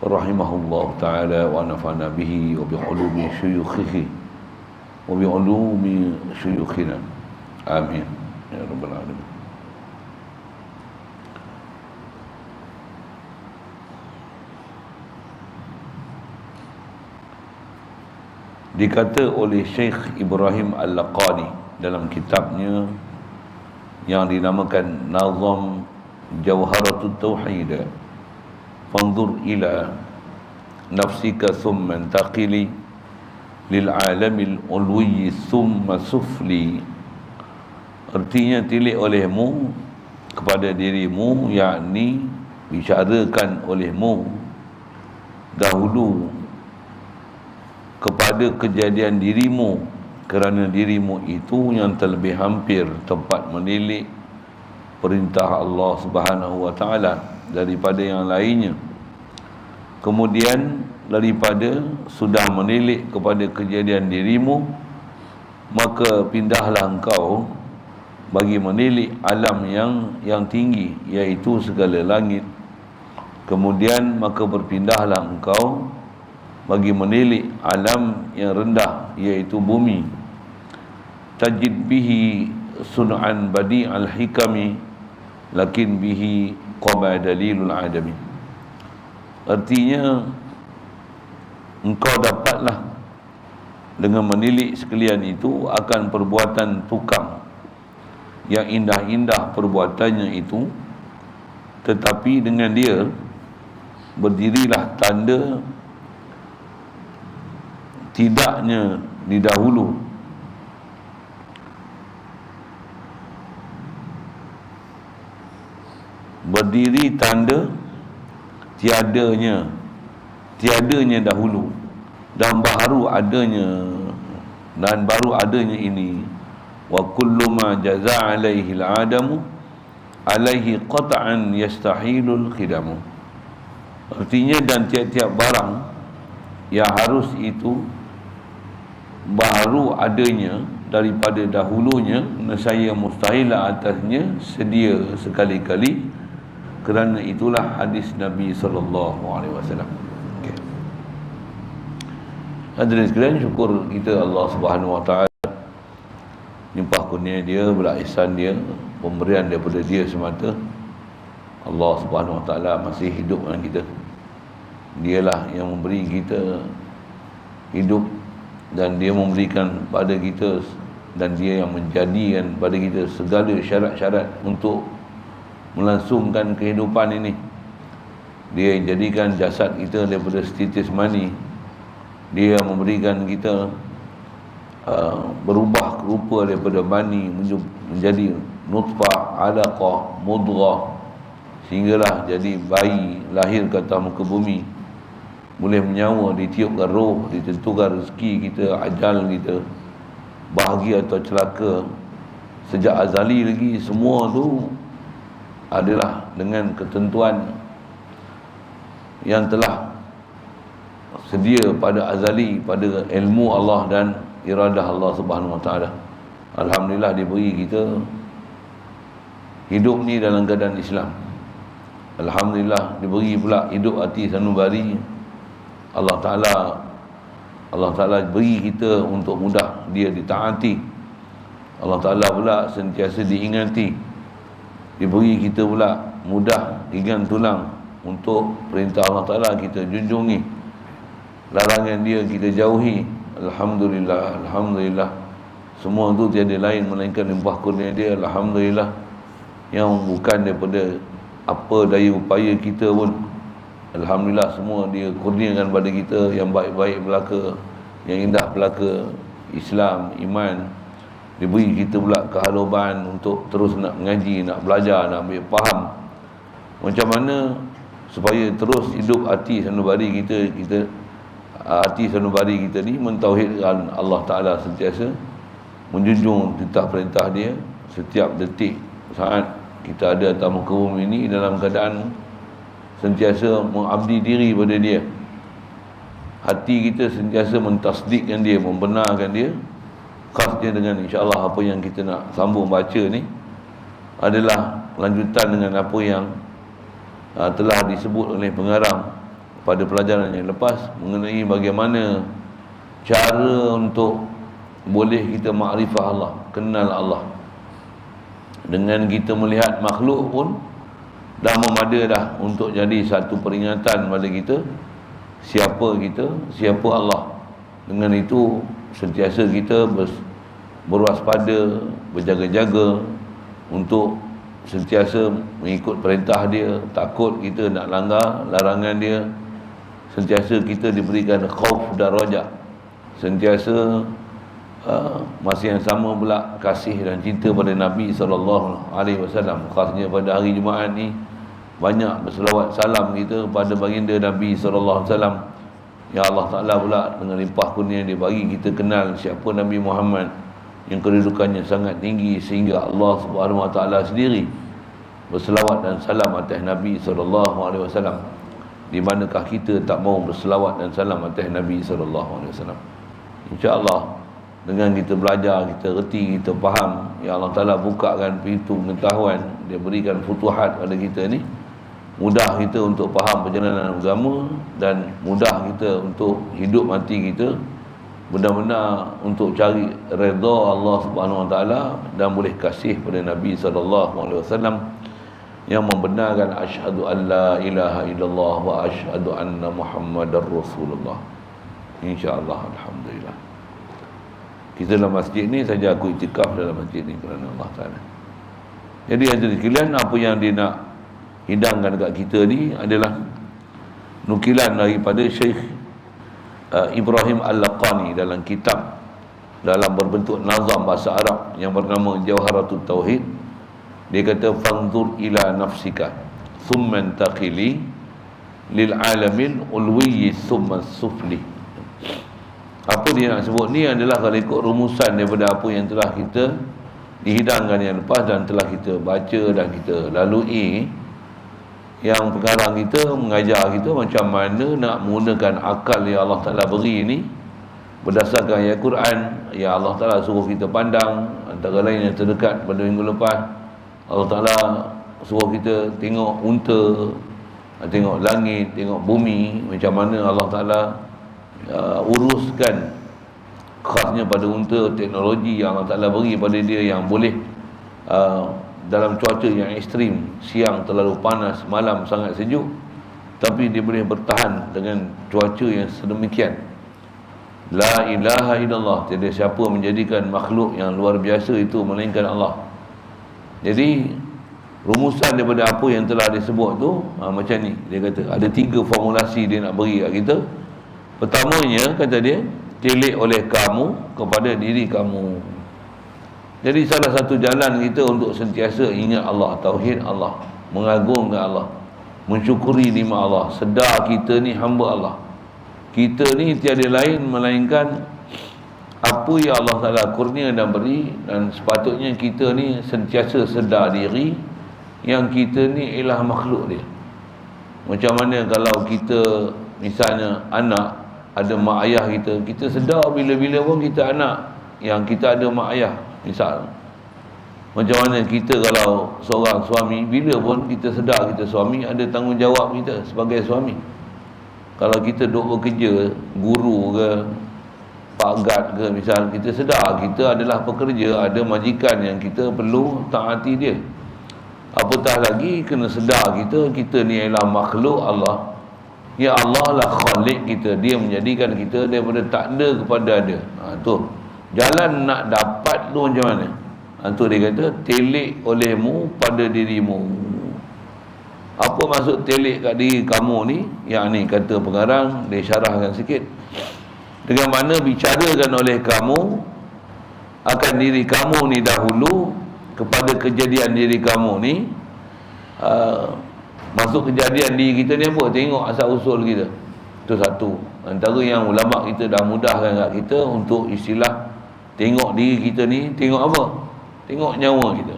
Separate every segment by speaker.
Speaker 1: rahimahullah taala wa nafa'na bihi wa bi ulumi syuyukhihi wa bi ulumi syuyukhina. Amin. Ya rabbal alamin. Dikata oleh Syekh Ibrahim Al-Laqani dalam kitabnya yang dinamakan Nazam Jawharatut Tauhid fanzur ila nafsika thumma taqili alamil ulwi thumma sufli. Artinya tilik olehmu kepada dirimu yakni bicarakan olehmu dahulu kepada kejadian dirimu kerana dirimu itu yang terlebih hampir tempat menilik perintah Allah Subhanahu wa taala daripada yang lainnya kemudian daripada sudah menilik kepada kejadian dirimu maka pindahlah engkau bagi menilik alam yang yang tinggi iaitu segala langit. Kemudian maka berpindahlah engkau bagi menilik alam yang rendah iaitu bumi. Tajid bihi sun'an badi al hikami lakin bihi qama dalilul adami artinya engkau dapatlah dengan menilik sekalian itu akan perbuatan tukang. Yang indah-indah perbuatannya itu tetapi dengan dia berdirilah tanda tidaknya didahulu berdiri tanda tiadanya tiadanya dahulu dan baru adanya dan baru adanya ini. Wa kullu ma jaza alaihi al-adamu alaihi qat'an yastahilul khidamu. Artinya dan tiap-tiap barang yang harus itu baru adanya daripada dahulunya saya mustahil atasnya sedia sekali-kali kerana itulah hadis Nabi sallallahu alaihi wasallam. Okey. Hadirin sekalian, syukur kita Allah Subhanahu wa taala limpah kurnia dia, belah ihsan dia, pemberian daripada dia semata. Allah Subhanahu wa taala masih hidup dengan kita. Dialah yang memberi kita hidup dan dia memberikan pada kita dan dia yang menjadikan pada kita segala syarat-syarat untuk melangsungkan kehidupan ini. Dia yang jadikan jasad kita daripada status mani. Dia memberikan kita uh, berubah rupa daripada mani menjadi nutfah alaqah mudghah. Sehinggalah jadi bayi lahir ke atas muka bumi. Boleh menyawa ditiupkan roh ditentukan rezeki kita ajal kita. Bahagia atau celaka. Sejak azali lagi semua tu adalah dengan ketentuan yang telah sedia pada azali pada ilmu Allah dan iradah Allah Subhanahu Wa Taala. Alhamdulillah diberi kita hidup ni dalam keadaan Islam. Alhamdulillah diberi pula hidup hati sanubari Allah Ta'ala Allah Ta'ala beri kita untuk mudah dia ditaati Allah Ta'ala pula sentiasa diingati diberi kita pula mudah ringan tulang untuk perintah Allah Ta'ala kita junjungi. Larangan dia kita jauhi. Alhamdulillah Alhamdulillah. Semua tu tiada lain melainkan limpah kurnia dia Alhamdulillah. Yang bukan daripada apa daya upaya kita pun. Alhamdulillah semua dia kurniakan pada kita yang baik-baik belaka yang indah belaka. Islam, iman diberi kita pula kehaluban untuk terus nak mengaji, nak belajar, nak ambil faham. Macam mana supaya terus hidup hati sanubari kita kita hati sanubari kita ni mentauhidkan Allah Ta'ala sentiasa menjunjung titah perintah dia setiap detik saat kita ada atas muka bumi ini dalam keadaan sentiasa mengabdi diri pada dia. Hati kita sentiasa mentasdikkan dia membenarkan dia khasnya dengan insyaAllah apa yang kita nak sambung baca ni adalah lanjutan dengan apa yang uh, telah disebut oleh pengarang pada pelajaran yang lepas mengenai bagaimana cara untuk boleh kita makrifah Allah, kenal Allah. Dengan kita melihat makhluk pun dah memada dah untuk jadi satu peringatan pada kita siapa kita, siapa Allah. Dengan itu sentiasa kita berwaspada, berjaga-jaga untuk sentiasa mengikut perintah dia, takut kita nak langgar larangan dia. Sentiasa kita diberikan khauf dan rajak. Sentiasa uh, masih yang sama pula kasih dan cinta pada Nabi sallallahu alaihi wasallam. Khasnya pada hari Jumaat ni banyak berselawat salam kita pada baginda Nabi sallallahu alaihi wasallam. Ya Allah Taala pula dengan limpah kurnia dia bagi kita kenal siapa Nabi Muhammad yang kedudukannya sangat tinggi sehingga Allah Subhanahu Wa Taala sendiri berselawat dan salam atas Nabi sallallahu alaihi wasallam. Di manakah kita tak mau berselawat dan salam atas Nabi sallallahu alaihi wasallam? Insya-Allah dengan kita belajar, kita reti, kita faham, ya Allah Taala bukakan pintu pengetahuan, dia berikan futuhat pada kita ni. Mudah kita untuk faham perjalanan agama dan mudah kita untuk hidup mati kita benar-benar untuk cari redha Allah Subhanahu Wa Taala dan boleh kasih pada Nabi sallallahu alaihi wasallam yang membenarkan asyhadu an la ilaha illallah wa asyhadu anna muhammadar rasulullah. Insya-Allah alhamdulillah. Kita dalam masjid ni saja aku itikaf dalam masjid ni kerana Allah Taala. Jadi ada sekalian apa yang dia nak hidangkan dekat kita ni adalah nukilan daripada Syekh uh, Ibrahim Al-Laqani dalam kitab dalam berbentuk nazam bahasa Arab yang bernama Jawharatul Tauhid. Dia kata fanzur ila nafsika thumma taqili lil alamin ulwi thumma sufli. Apa dia nak sebut ni adalah kalau ikut rumusan daripada apa yang telah kita dihidangkan yang lepas dan telah kita baca dan kita lalui yang sekarang kita mengajar kita macam mana nak menggunakan akal yang Allah Ta'ala beri ni berdasarkan ayat Quran yang Allah Ta'ala suruh kita pandang antara lain yang terdekat pada minggu lepas. Allah Ta'ala suruh kita tengok unta tengok langit, tengok bumi macam mana Allah Ta'ala uh, uruskan khasnya pada unta teknologi yang Allah Ta'ala beri pada dia yang boleh uh, dalam cuaca yang ekstrim siang terlalu panas malam sangat sejuk tapi dia boleh bertahan dengan cuaca yang sedemikian. La ilaha illallah. Tiada siapa menjadikan makhluk yang luar biasa itu melainkan Allah. Jadi rumusan daripada apa yang telah disebut tu ha, macam ni. Dia kata ada tiga formulasi dia nak beri kat kita. Pertamanya kata dia tilik oleh kamu kepada diri kamu jadi salah satu jalan kita untuk sentiasa ingat Allah, tauhid Allah, mengagungkan Allah, mensyukuri nikmat Allah, sedar kita ni hamba Allah. Kita ni tiada lain melainkan apa yang Allah Taala kurnia dan beri dan sepatutnya kita ni sentiasa sedar diri yang kita ni ialah makhluk dia. Macam mana kalau kita misalnya anak ada mak ayah kita, kita sedar bila-bila pun kita anak yang kita ada mak ayah misal macam mana kita kalau seorang suami bila pun kita sedar kita suami ada tanggungjawab kita sebagai suami. Kalau kita duk bekerja guru ke pak gad ke misal kita sedar kita adalah pekerja ada majikan yang kita perlu taati dia. Apatah lagi kena sedar kita kita ni ialah makhluk Allah. Ya Allah lah khalik kita dia menjadikan kita daripada tak ada kepada ada ha, tu Jalan nak dapat tu macam mana? Itu ha, dia kata telik olehmu pada dirimu. Apa maksud telik kat diri kamu ni? Yang ni kata pengarang dia syarahkan sikit. Dengan mana bicarakan oleh kamu akan diri kamu ni dahulu kepada kejadian diri kamu ni uh, masuk kejadian diri kita ni apa? Tengok asal usul kita. Itu satu. Antara yang ulama kita dah mudahkan kat kita untuk istilah Tengok diri kita ni Tengok apa? Tengok nyawa kita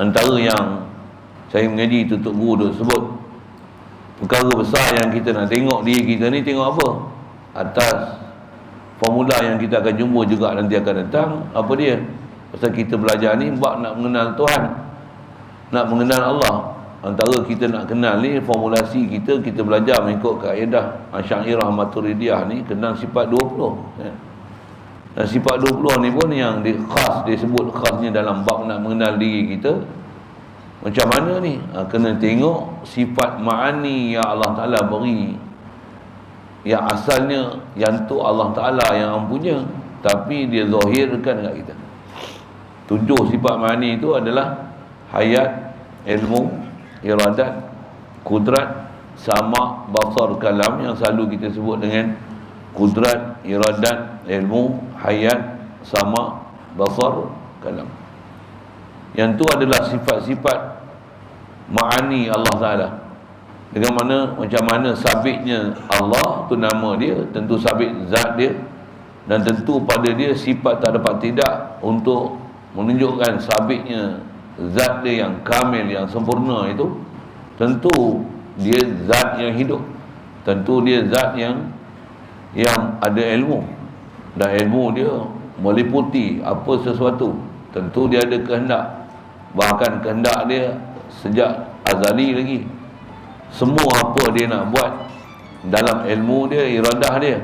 Speaker 1: Antara yang Saya mengaji tutup guru tu sebut Perkara besar yang kita nak tengok diri kita ni Tengok apa? Atas Formula yang kita akan jumpa juga nanti akan datang Apa dia? Pasal kita belajar ni Buat nak mengenal Tuhan Nak mengenal Allah antara kita nak kenal ni formulasi kita kita belajar mengikut kaedah Asy'ariyah Maturidiyah ni kenal sifat 20 ya. Dan sifat 20 ni pun yang di, khas disebut khasnya dalam bab nak mengenal diri kita. Macam mana ni? Ha, kena tengok sifat ma'ani yang Allah Ta'ala beri. Yang asalnya yang tu Allah Ta'ala yang punya tapi dia zahirkan dekat kita. Tujuh sifat ma'ani itu adalah hayat ilmu iradat kudrat sama basar kalam yang selalu kita sebut dengan kudrat iradat ilmu hayat sama basar kalam. Yang tu adalah sifat-sifat ma'ani Allah Ta'ala. Dengan mana macam mana sabitnya Allah tu nama dia tentu sabit zat dia dan tentu pada dia sifat tak dapat tidak untuk menunjukkan sabitnya zat dia yang kamil yang sempurna itu tentu dia zat yang hidup. Tentu dia zat yang yang ada ilmu. Dan ilmu dia meliputi apa sesuatu. Tentu dia ada kehendak. Bahkan kehendak dia sejak azali lagi. Semua apa dia nak buat dalam ilmu dia iradah dia.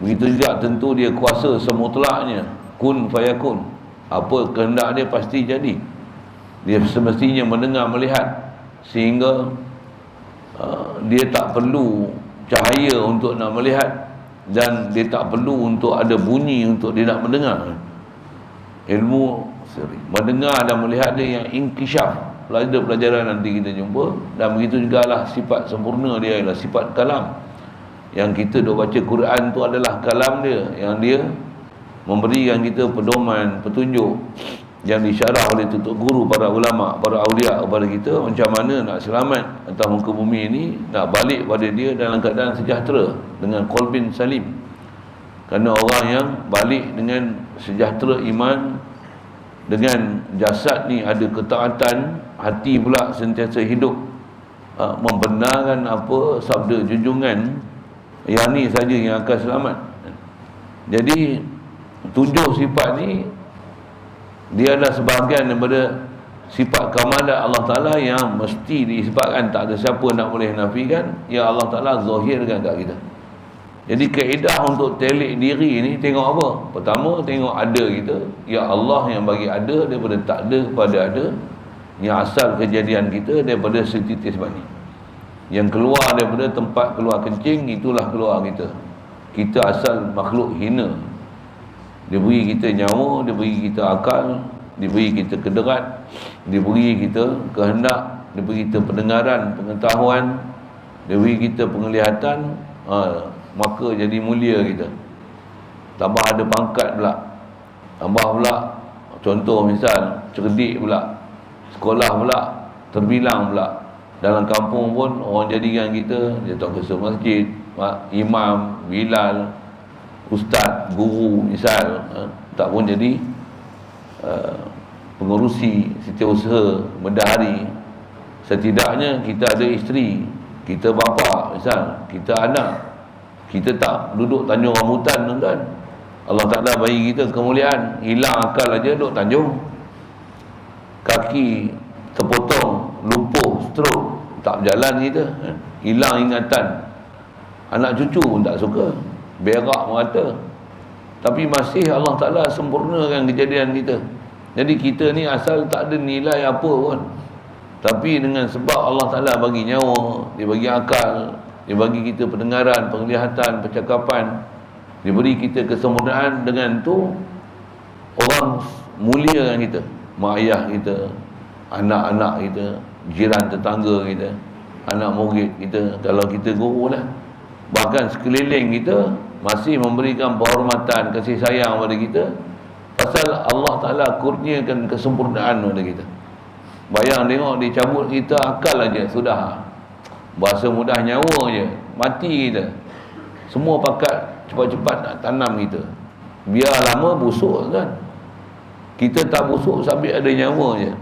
Speaker 1: Begitu juga tentu dia kuasa semutlaknya kun fayakun. Apa kehendak dia pasti jadi. Dia semestinya mendengar melihat. Sehingga uh, dia tak perlu cahaya untuk nak melihat dan dia tak perlu untuk ada bunyi untuk dia nak mendengar. Ilmu seri mendengar dan melihat dia yang inkishaf. Pelajar pelajaran nanti kita jumpa. Dan begitu juga lah sifat sempurna dia adalah sifat kalam. Yang kita duk baca Quran tu adalah kalam dia. Yang dia memberikan kita pedoman petunjuk yang disyarah oleh tutup guru para ulama para awliya kepada kita macam mana nak selamat atas muka bumi ini nak balik pada dia dalam keadaan sejahtera dengan kolbin salim. Kerana orang yang balik dengan sejahtera iman dengan jasad ni ada ketaatan hati pula sentiasa hidup. Uh, membenarkan apa sabda junjungan yang ni saja yang akan selamat. Jadi tujuh sifat ni dia adalah sebahagian daripada sifat kamalat Allah Ta'ala yang mesti disebabkan tak ada siapa nak boleh nafikan ya Allah Ta'ala zahirkan kat kita. Jadi kaedah untuk telik diri ni tengok apa? Pertama tengok ada kita. Ya Allah yang bagi ada daripada tak ada kepada ada. Yang asal kejadian kita daripada setitis bani yang keluar daripada tempat keluar kencing itulah keluar kita. Kita asal makhluk hina dia beri kita nyawa, dia beri kita akal, dia beri kita kederat, dia beri kita kehendak, dia beri kita pendengaran, pengetahuan, dia beri kita penglihatan, ha, maka jadi mulia kita. Tambah ada pangkat pula. Tambah pula contoh misal cerdik pula. Sekolah pula terbilang pula. Dalam kampung pun orang jadikan kita dia tak kesul masjid, imam, bilal, ustaz, guru misal uh, tak pun jadi uh, pengurusi setiausaha bendahari setidaknya kita ada isteri kita bapa misal kita anak kita tak duduk tanjung rambutan tuan-tuan. Allah Ta'ala bagi kita kemuliaan hilang akal aja duduk tanjung. Kaki terpotong lumpuh stroke tak berjalan kita eh. hilang ingatan. Anak cucu pun tak suka berak merata tapi masih Allah Ta'ala sempurnakan kejadian kita. Jadi kita ni asal tak ada nilai apa pun. Tapi dengan sebab Allah Ta'ala bagi nyawa dia bagi akal dia bagi kita pendengaran, penglihatan, percakapan dia beri kita kesempurnaan dengan tu orang mulia dengan kita. Mak ayah kita anak-anak kita jiran tetangga kita anak murid kita. Kalau kita guru lah. Bahkan sekeliling kita masih memberikan penghormatan kasih sayang kepada kita pasal Allah Taala kurniakan kesempurnaan kepada kita. Bayang tengok dia cabut kita akal aja sudah. Bahasa mudah nyawa je mati kita. Semua pakat cepat-cepat nak tanam kita. Biar lama busuk kan? Kita tak busuk sampai ada nyawa je.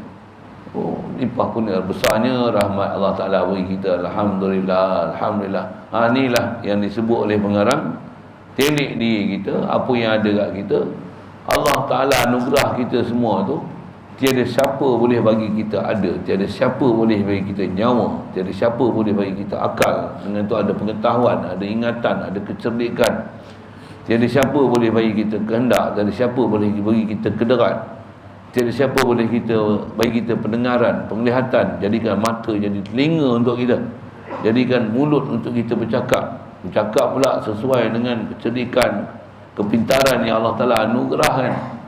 Speaker 1: Oh limpah kurnia besarnya rahmat Allah Taala bagi kita. Alhamdulillah alhamdulillah. Ha inilah yang disebut oleh pengarang telik diri kita apa yang ada kat kita. Allah Ta'ala anugerah kita semua tu tiada siapa boleh bagi kita ada tiada siapa boleh bagi kita nyawa tiada siapa boleh bagi kita akal. Dengan tu ada pengetahuan ada ingatan ada kecerdikan. Tiada siapa boleh bagi kita kehendak tiada siapa boleh bagi kita kederat. Tiada siapa boleh kita bagi kita pendengaran penglihatan jadikan mata jadi telinga untuk kita. Jadikan mulut untuk kita bercakap bercakap pula sesuai dengan kecerdikan kepintaran yang Allah Taala anugerahkan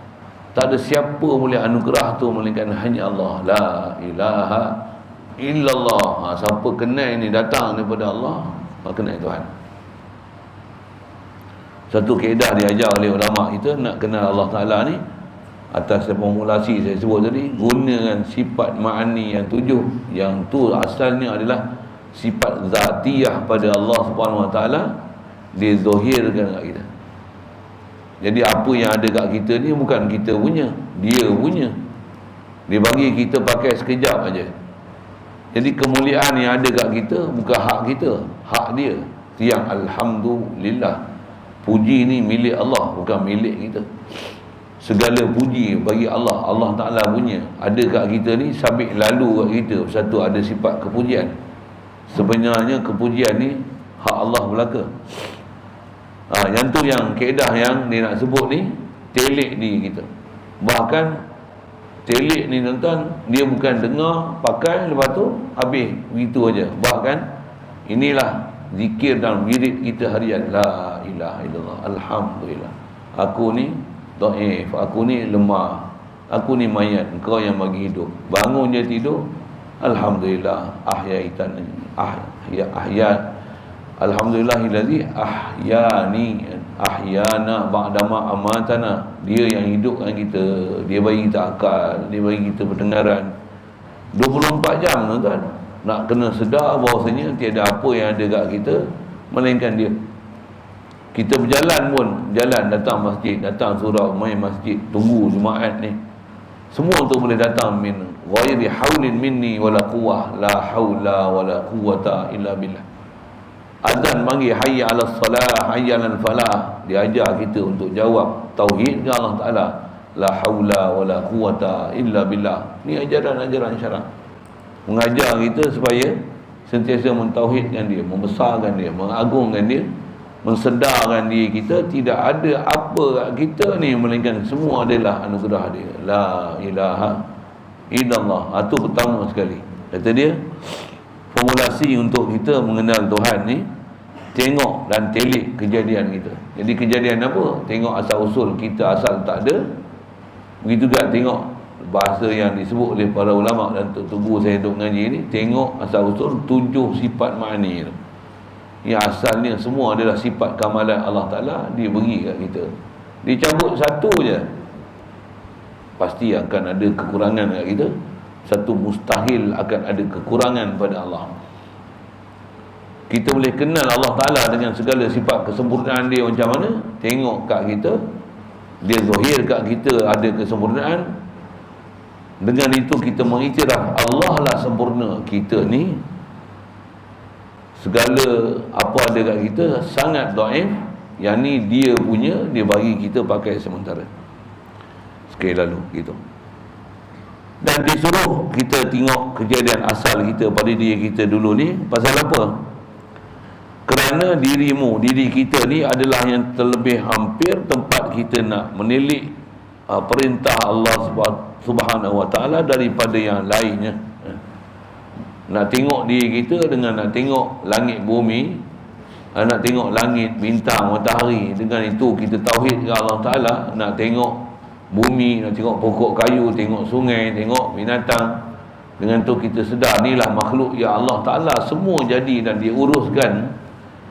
Speaker 1: tak ada siapa boleh anugerah tu melainkan hanya Allah. La ilaha illallah. Ha, siapa kenal ini datang daripada Allah, maka kenal Tuhan. Satu keedah diajar oleh ulama kita nak kenal Allah Taala ni atas formulasi saya sebut tadi gunakan sifat ma'ani yang tujuh yang tu asalnya adalah sifat zatiyah pada Allah Subhanahu Wa Taala dizahirkan kat kita jadi apa yang ada kat kita ni bukan kita punya, dia punya. Dia bagi kita pakai sekejap aja. Jadi kemuliaan yang ada kat kita bukan hak kita, hak dia. Yang alhamdulillah. Puji ni milik Allah, bukan milik kita. Segala puji bagi Allah, Allah Taala punya. Ada kat kita ni sabit lalu kat kita, satu ada sifat kepujian. Sebenarnya kepujian ni hak Allah belaka. Ha, yang tu yang keedah yang dia nak sebut ni telik di kita. Bahkan telik ni tuan dia bukan dengar pakai lepas tu habis. Begitu aja. Bahkan inilah zikir dan wirid kita harian. La ilaha illallah. Alhamdulillah. Aku ni dhaif aku ni lemah. Aku ni mayat. Engkau yang bagi hidup. Bangun je tidur alhamdulillah ahyaitan ahya ahya Alhamdulillahillazi ahyani ahyana ba'dama amatana. Dia yang hidupkan kita, dia bagi kita akal, dia bagi kita pendengaran. 24 jam tuan-tuan. Nak kena sedar bahawasanya tiada apa yang ada kat kita melainkan dia. Kita berjalan pun, jalan datang masjid, datang surau, main masjid, tunggu Jumaat ni. Semua tu boleh datang min ghairi haulin minni wala quwwah la haula wala quwwata illa billah. Azan panggil hayya ala salah, hayya ala falah. Dia ajar kita untuk jawab tauhid ke Allah Taala. La haula wala quwata illa billah. Ni ajaran-ajaran syarak. Mengajar kita supaya sentiasa mentauhidkan dia, membesarkan dia, mengagungkan dia, mensedarkan diri kita tidak ada apa kita ni melainkan semua adalah anugerah dia. La ilaha illallah. Itu pertama sekali. Kata dia, formulasi untuk kita mengenal Tuhan ni tengok dan telik kejadian kita jadi kejadian apa tengok asal usul kita asal tak ada begitu juga tengok bahasa yang disebut oleh para ulama dan tunggu saya duduk mengaji ni tengok asal usul tujuh sifat ma'ani tu yang asalnya semua adalah sifat kamalan Allah Ta'ala dia beri kat kita. Dicabut satu je. Pasti akan ada kekurangan kat kita. Satu mustahil akan ada kekurangan pada Allah. Kita boleh kenal Allah Ta'ala dengan segala sifat kesempurnaan dia macam mana? Tengok kat kita. Dia zahir kat kita ada kesempurnaan. Dengan itu kita mengiktiraf Allah lah sempurna kita ni segala apa ada kat kita sangat do'if yang ni dia punya dia bagi kita pakai sementara. Sekali lalu gitu. Dan disuruh kita tengok kejadian asal kita pada diri kita dulu ni pasal apa? kerana dirimu, diri kita ni adalah yang terlebih hampir tempat kita nak menilik uh, perintah Allah subhanahu wa ta'ala daripada yang lainnya nak tengok diri kita dengan nak tengok langit bumi uh, nak tengok langit, bintang, matahari dengan itu kita tauhid ke Allah Ta'ala nak tengok bumi, nak tengok pokok kayu, tengok sungai, tengok binatang. Dengan tu kita sedar inilah makhluk ya Allah Ta'ala semua jadi dan dia uruskan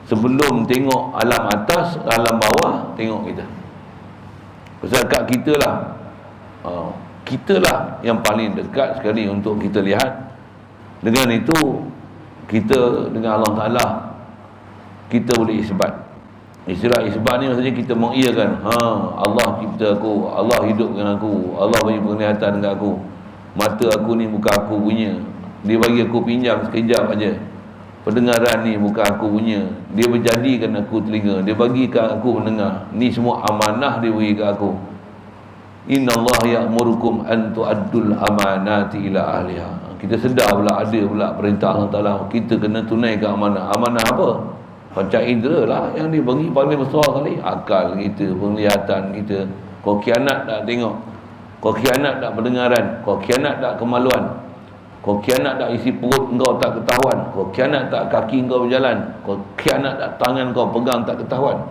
Speaker 1: sebelum tengok alam atas, alam bawah, tengok kita. Pasal kat kita lah. Uh, kita lah yang paling dekat sekali untuk kita lihat. Dengan itu, kita dengan Allah Ta'ala, kita boleh isbat. Istilah isbat ni maksudnya kita mengiyakan ha, Allah cipta aku Allah hidupkan aku Allah bagi penglihatan dekat aku Mata aku ni bukan aku punya Dia bagi aku pinjam sekejap aja. Pendengaran ni bukan aku punya Dia berjadikan aku telinga Dia bagikan aku mendengar Ni semua amanah dia bagi kat aku Inna Allah ya'murukum an tu'addul amanati ila ahliha. Kita sedar pula ada pula perintah Allah Ta'ala. Kita kena tunaikan amanah. Amanah apa? Panca indera lah yang dibagi paling besar kali. Akal kita, penglihatan kita. Kau kianat tak tengok. Kau kianat tak pendengaran. Kau kianat tak kemaluan. Kau kianat tak isi perut kau tak ketahuan. Kau kianat tak kaki kau berjalan. Kau kianat tak tangan kau pegang tak ketahuan.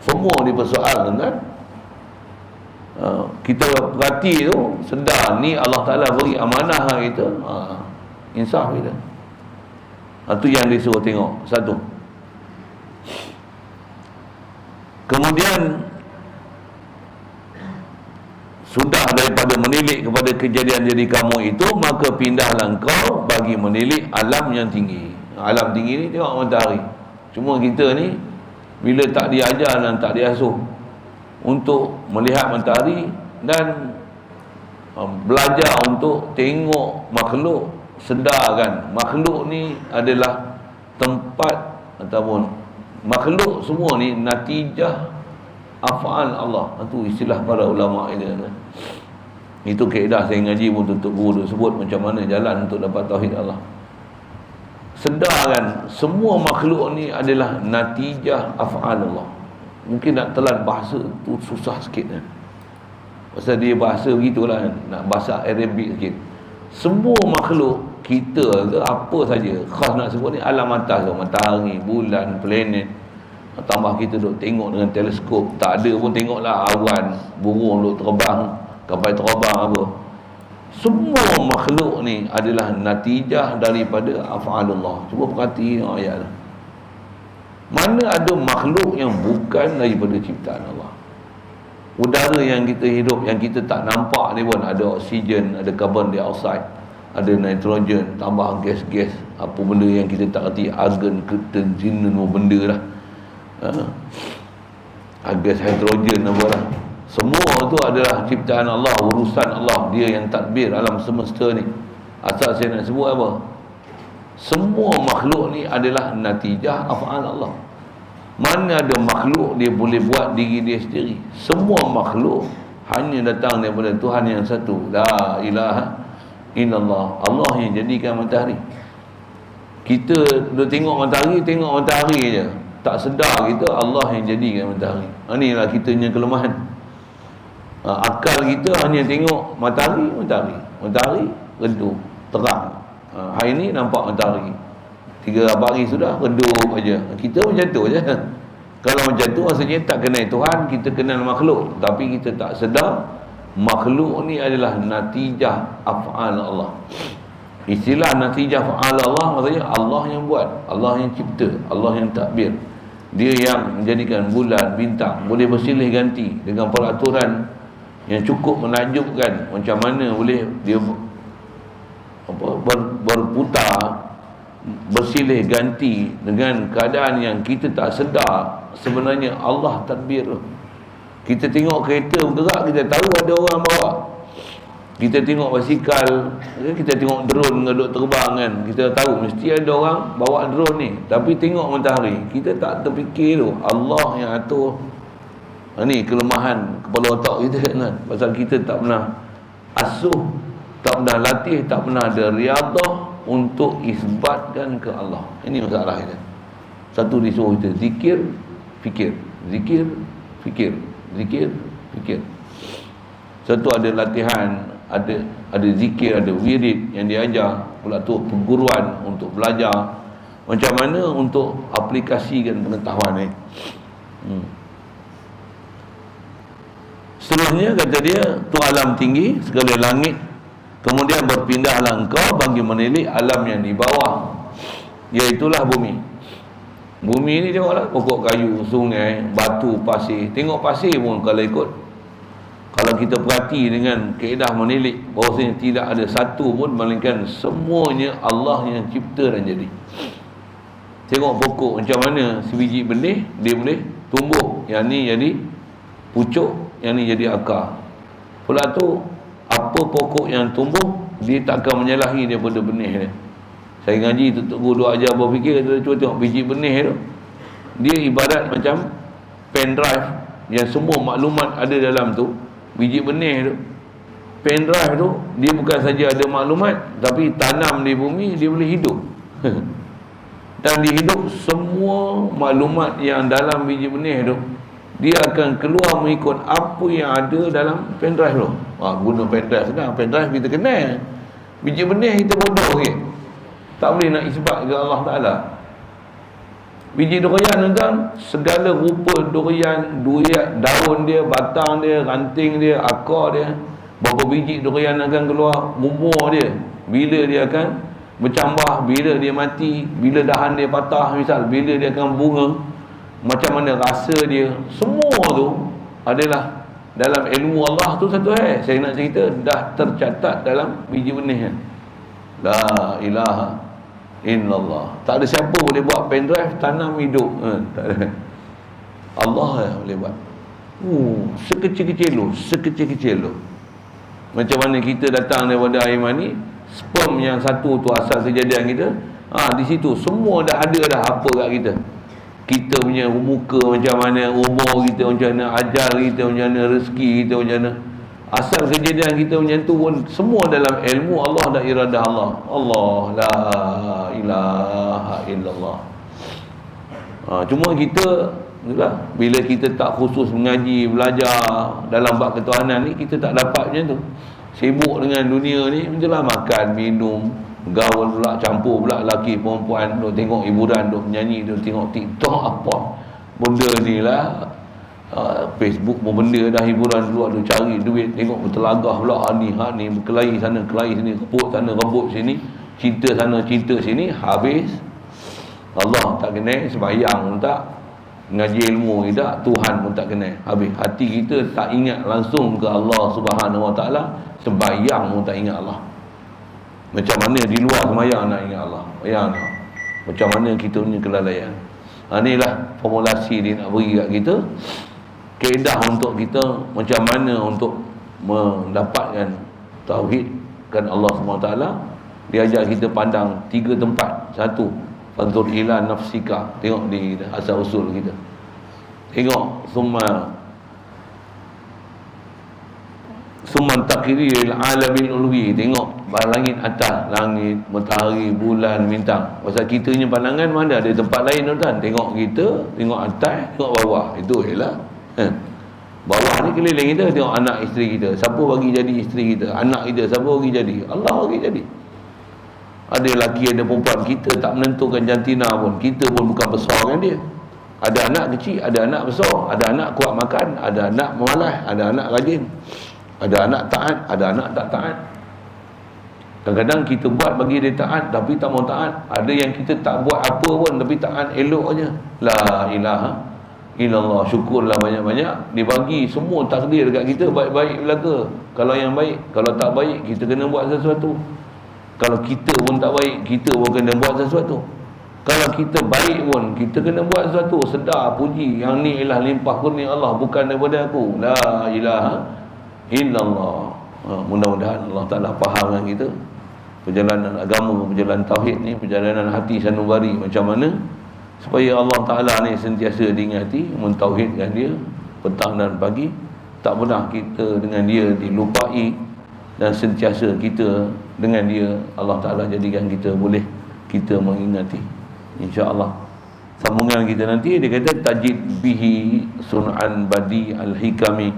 Speaker 1: Semua dipersoalkan kan? Ha, kita perhati tu sedar ni Allah Taala beri amanah kita. Ha, insaf kita. Itu ha, yang disuruh tengok satu. Kemudian sudah daripada menilik kepada kejadian diri kamu itu maka pindahlah engkau bagi menilik alam yang tinggi. Alam tinggi ni tengok matahari. Cuma kita ni bila tak diajar dan tak diasuh untuk melihat matahari dan um, belajar untuk tengok makhluk. Sedarkan makhluk ni adalah tempat ataupun makhluk semua ni natijah af'al Allah. Itu istilah para ulama ini itu keedah saya ngaji pun tutup guru sebut macam mana jalan untuk dapat tauhid Allah. Sedarkan semua makhluk ni adalah natijah af'al Allah mungkin nak telan bahasa tu susah sikit kan. Pasal dia bahasa begitulah kan. Nak bahasa Arabic sikit. Semua makhluk kita ke apa saja khas nak sebut ni alam atas tu. Matahari bulan planet. Tambah kita duk tengok dengan teleskop tak ada pun tengoklah awan burung duk terbang kapal terbang apa. Semua makhluk ni adalah natijah daripada af'alullah. Cuba perhati ayat tu mana ada makhluk yang bukan daripada ciptaan Allah? Udara yang kita hidup Yang kita tak nampak ni pun Ada oksigen, ada carbon dioxide Ada nitrogen, tambah gas-gas Apa benda yang kita tak kerti Argon, ketenzinan, benda lah. Ha? Gas hidrogen apa lah. Semua tu adalah ciptaan Allah Urusan Allah, dia yang takbir alam semesta ni. Asal saya nak sebut apa semua makhluk ni adalah natijah af'al Allah. Mana ada makhluk dia boleh buat diri dia sendiri? Semua makhluk hanya datang daripada Tuhan yang satu. La ilaha illallah. Allah yang jadikan matahari. Kita dah tengok matahari tengok matahari je. Tak sedar kita Allah yang jadikan matahari. Inilah kita punya kelemahan. Ha, akal kita hanya tengok matahari matahari. Matahari redup terang ha, hari ni nampak matahari. Tiga hari sudah redup aja. Kita macam tu je. Kalau macam tu maksudnya tak kenal Tuhan kita kenal makhluk. Tapi kita tak sedar makhluk ni adalah natijah af'al Allah. Istilah natijah af'al Allah maksudnya Allah yang buat Allah yang cipta Allah yang takbir. Dia yang menjadikan bulan bintang. Boleh bersilih ganti dengan peraturan yang cukup menakjubkan. Macam mana boleh dia apa ber, berputar bersilih ganti dengan keadaan yang kita tak sedar. Sebenarnya Allah tadbir. Kita tengok kereta bergerak kita tahu ada orang bawa. Kita tengok basikal kita tengok drone ngaduk terbang kan. Kita tahu mesti ada orang bawa drone ni. Tapi tengok matahari kita tak terfikir tu. Allah yang atur. Ini kelemahan kepala otak kita kan. Pasal kita tak pernah asuh tak pernah latih tak pernah ada riadah untuk isbatkan ke Allah. Ini masalah kita satu disuruh kita zikir fikir. Zikir fikir. Zikir fikir. Satu ada latihan ada ada zikir ada wirid yang diajar. Pula tu perguruan untuk belajar. Macam mana untuk aplikasikan pengetahuan ni? Hmm. seterusnya kata dia tu alam tinggi segala langit Kemudian berpindahlah engkau bagi menilik alam yang di bawah Iaitulah bumi. Bumi ni tengoklah pokok kayu, sungai, batu, pasir. Tengok pasir pun kalau ikut. Kalau kita perhati dengan keedah menilik Bahawasanya tidak ada satu pun Melainkan semuanya Allah yang cipta dan jadi. Tengok pokok macam mana sebiji benih Dia boleh tumbuh. Yang ni jadi pucuk Yang ni jadi akar. Pula tu apa pokok yang tumbuh dia takkan menyalahi daripada benih dia. Saya ngaji tutup guru ajar berfikir kita cuba tengok biji benih tu. Dia ibarat macam pen drive yang semua maklumat ada dalam tu biji benih tu. Pendrive tu dia bukan saja ada maklumat tapi tanam di bumi dia boleh hidup. Dan dia hidup semua maklumat yang dalam biji benih tu dia akan keluar mengikut apa yang ada dalam pendrive tu ha, guna pendrive senang pendrive kita kenal biji benih kita bodoh sikit. Tak boleh nak isbat ke Allah Ta'ala. Biji durian tuan segala rupa durian durian daun dia batang dia ranting dia akar dia berapa biji durian akan keluar umur dia bila dia akan bercambah bila dia mati bila dahan dia patah misal bila dia akan bunga macam mana rasa dia. Semua tu adalah dalam ilmu Allah tu satu eh. Saya nak cerita dah tercatat dalam biji benih la ilaha illallah. Tak ada siapa boleh buat pendrive tanam hidup ha, tak ada. Allah yang boleh buat. Uh, sekecil-kecil lu sekecil-kecil lu macam mana kita datang daripada air mani sperm yang satu tu asal kejadian kita ha, di situ semua dah ada dah apa kat kita kita punya muka macam mana umur kita macam mana ajar kita macam mana rezeki kita macam mana Asal kejadian kita menyentuh pun semua dalam ilmu Allah dan iradah Allah. Allah la ilaha illallah. Ha, cuma kita itulah, bila kita tak khusus mengaji, belajar dalam bab ketuhanan ni kita tak dapat macam tu. Sibuk dengan dunia ni macamlah makan, minum, gaul pula, campur pula laki perempuan, duk tengok hiburan, duk menyanyi, duk tengok TikTok apa. Benda ni lah. Uh, Facebook pun benda dah hiburan dulu ada cari duit tengok bertelagah pula. Ha ni ha ni berkelahi sana kelahi sini rebut sana rebut sini cinta sana cinta sini habis. Allah tak kena sembahyang pun tak. Ngaji ilmu tidak Tuhan pun tak kena habis. Hati kita tak ingat langsung ke Allah Subhanahu Wa Taala sembahyang pun tak ingat Allah macam mana di luar sembahyang nak ingat Allah. Bayang macam mana kita punya kelalaian. Ha, inilah formulasi dia nak beri kat kita. Keedah untuk kita macam mana untuk mendapatkan tauhid kan Allah SWT dia ajar kita pandang tiga tempat. Satu fanzur ila nafsika. Tengok di asal usul kita. Tengok summa summa takiri alamin ulwi tengok langit atas langit matahari bulan bintang pasal kita punya pandangan mana ada tempat lain tuan tengok kita tengok atas tengok bawah itu ialah Eh. Bawah ni keliling kita tengok anak isteri kita. Siapa bagi jadi isteri kita? Anak kita siapa bagi jadi? Allah bagi jadi. Ada lelaki ada perempuan kita tak menentukan jantina pun. Kita pun bukan besarkan dia. Ada anak kecil, ada anak besar, ada anak kuat makan, ada anak memalas, ada anak rajin. Ada anak taat, ada anak tak taat. Kadang-kadang kita buat bagi dia taat tapi tak mau taat. Ada yang kita tak buat apa pun tapi taat elok aja. La ilaha Inallah syukurlah banyak-banyak. Dibagi semua takdir dekat kita Baik-baik belaka. Kalau yang baik Kalau tak baik kita kena buat sesuatu. Kalau kita pun tak baik Kita pun kena buat sesuatu. Kalau kita baik pun Kita kena buat sesuatu. Sedar puji. Yang ni ialah limpah kurnia Allah Bukan daripada aku. La ilaha illallah. Ha, Mudah-mudahan Allah Ta'ala faham dengan kita Perjalanan agama Perjalanan tauhid ni Perjalanan hati sanubari Macam mana supaya Allah Ta'ala ni sentiasa diingati mentauhidkan dia petang dan pagi tak pernah kita dengan dia dilupai dan sentiasa kita dengan dia Allah Ta'ala jadikan kita boleh kita mengingati. insyaAllah. Sambungan kita nanti dia kata tajid bihi sun'an badi al-hikami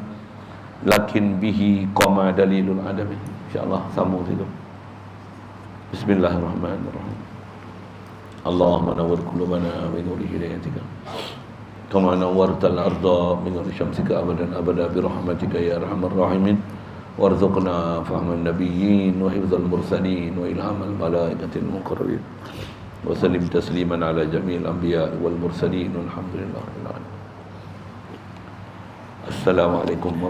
Speaker 1: lakin bihi qama dalilul adami. insyaAllah sambung situ Bismillahirrahmanirrahim اللهم نور قلوبنا بنور هدايتك كما نورت الأرض بنور شمسك أبدا أبدا برحمتك يا أرحم الراحمين. وارزقنا فهم النبيين وحفظ المرسلين وإلهام الملائكة المقربين. وسلم تسليما على جميع الأنبياء والمرسلين والحمد لله رب العالمين. السلام عليكم ورحمة